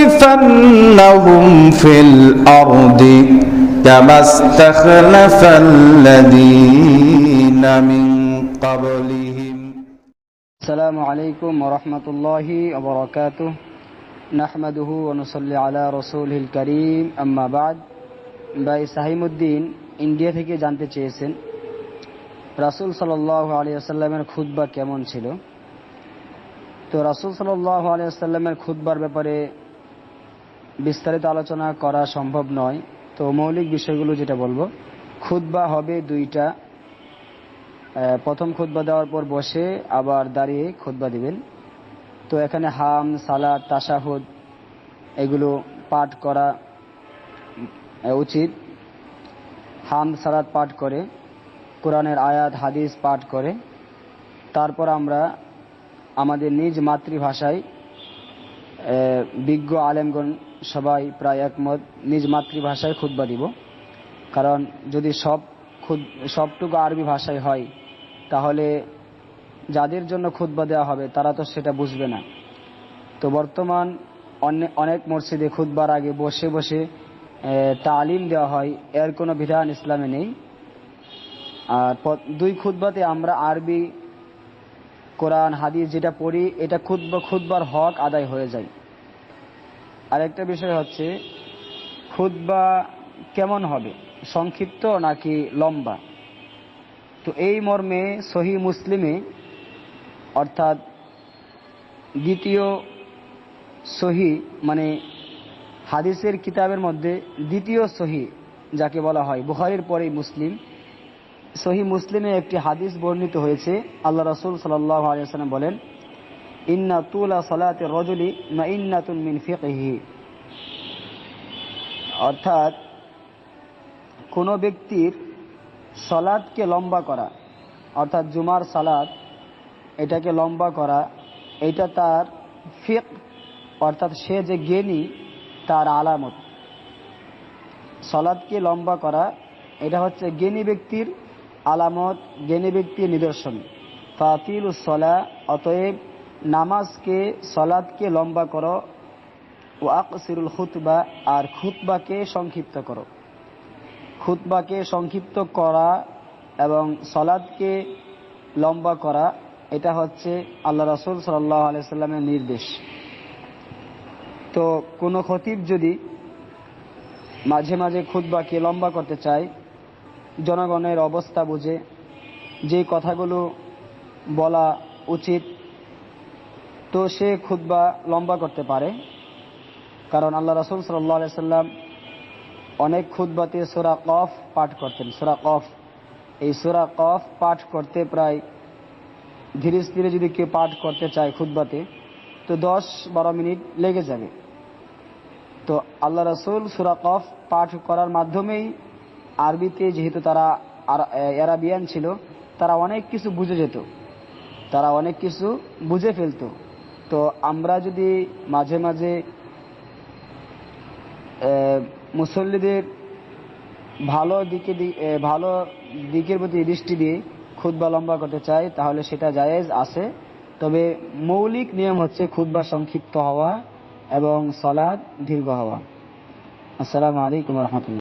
ليستخلفنهم في الأرض كما استخلف الذين من قبلهم السلام عليكم ورحمة الله وبركاته نحمده ونصلي على رسوله الكريم أما بعد ভাই সাহিমুদ্দিন ইন্ডিয়া থেকে জানতে চেয়েছেন রাসুল সাল্লাহ আলিয়াল্লামের খুদ্া কেমন ছিল তো রাসুল সাল্লাহ আলিয়াল্লামের খুদ্বার ব্যাপারে বিস্তারিত আলোচনা করা সম্ভব নয়। তো মৌলিক বিষয়গুলো যেটা বলব খুদ্া হবে দুইটা। প্রথম খুতবা দেওয়ার পর বসে আবার দাঁড়িয়ে খুতবা দিবেন। তো এখানে হাম, সালাদ তাসাহুদ এগুলো পাঠ করা উচিত। হাম, সালাদ পাঠ করে, কোরআনের আয়াত, হাদিস পাঠ করে, তারপর আমরা আমাদের নিজ মাতৃভাষায় বিজ্ঞ আলেমগণ সবাই প্রায় একমত, নিজ মাতৃভাষায় খুতবা দিব। কারণ যদি সব খুদ, সবটুকু আরবি ভাষায় হয়, তাহলে যাদের জন্য খুতবা দেওয়া হবে, তারা তো সেটা বুঝবে না। তো বর্তমান অনেক মসজিদে খুতবার আগে বসে বসে তালিম দেওয়া হয়, এর কোনো বিধান ইসলামে নেই। আর দুই খুতবাতে আমরা আরবি কোরআন, হাদিস যেটা পড়ি, এটা খুতবা, খুতবার হক আদায় হয়ে যায়। আরেকটা বিষয় হচ্ছে, খুতবা কেমন হবে? সংক্ষিপ্ত নাকি লম্বা? তো এই মর্মে সহি মুসলিমে, অর্থাৎ দ্বিতীয় সহি মানে হাদিসের কিতাবের মধ্যে দ্বিতীয় সহি, যাকে বলা হয়, বুখারির পরেই মুসলিম সহি মুসলিমে একটি হাদিস বর্ণিত হয়েছে। আল্লাহ রসুল সাল্লাহ আলিয়াল্লাম বলেন, ইন্না তুলা সালাতে রজলি না ইন্নাতুন মিন ফিকহি। অর্থাৎ, কোনো ব্যক্তির সলাদকে লম্বা করা, অর্থাৎ জুমার সালাদ, এটাকে লম্বা করা, এটা তার ফিক, অর্থাৎ সে যে জ্ঞানী, তার আলামত। সলাদকে লম্বা করা, এটা হচ্ছে জ্ঞানী ব্যক্তির আলামত, জ্ঞানী ব্যক্তির নিদর্শন। ফাতিল সলা, অতএব নামাজকে, সলাদকে লম্বা করো। ও আকসিরুল খুতবা, আর খুতবাকে সংক্ষিপ্ত করো। খুতবাকে সংক্ষিপ্ত করা এবং সলাদকে লম্বা করা, এটা হচ্ছে আল্লাহ রসুল সাল্লাহ আলাইস্লামের নির্দেশ। তো কোনো খতিব যদি মাঝে মাঝে খুতবাকে লম্বা করতে চায় জনগণের অবস্থা বুঝে যে কথাগুলো বলা উচিত, তো সে খুতবা লম্বা করতে পারে। কারণ আল্লাহ রসুল সাল্লাহ সাল্লাম অনেক খুতবাতে সোরা কফ পাঠ করতেন। সোরা কফ, এই সোরা কফ পাঠ করতে প্রায় ধীরে ধীরে যদি কেউ পাঠ করতে চায় খুতবাতে, তো দশ বারো মিনিট লেগে যাবে। তো আল্লাহ রসুল সুরা কফ পাঠ করার মাধ্যমেই আরবিতে যেহেতু তারা অ্যারাবিয়ান ছিল, তারা অনেক কিছু বুঝে যেত। তারা অনেক কিছু বুঝে ফেলতো। তো আমরা যদি মাঝে মাঝে মুসল্লিদের ভালো দিকে ভালো দিকের প্রতি দৃষ্টি দিয়ে খুদ্া লম্বা করতে চাই, তাহলে সেটা জায়েজ আছে। তবে মৌলিক নিয়ম হচ্ছে খুদ্া সংক্ষিপ্ত হওয়া এবং সলাদ দীর্ঘ হওয়া। আসসালামু আলাইকুম রহমতুল্লাহ।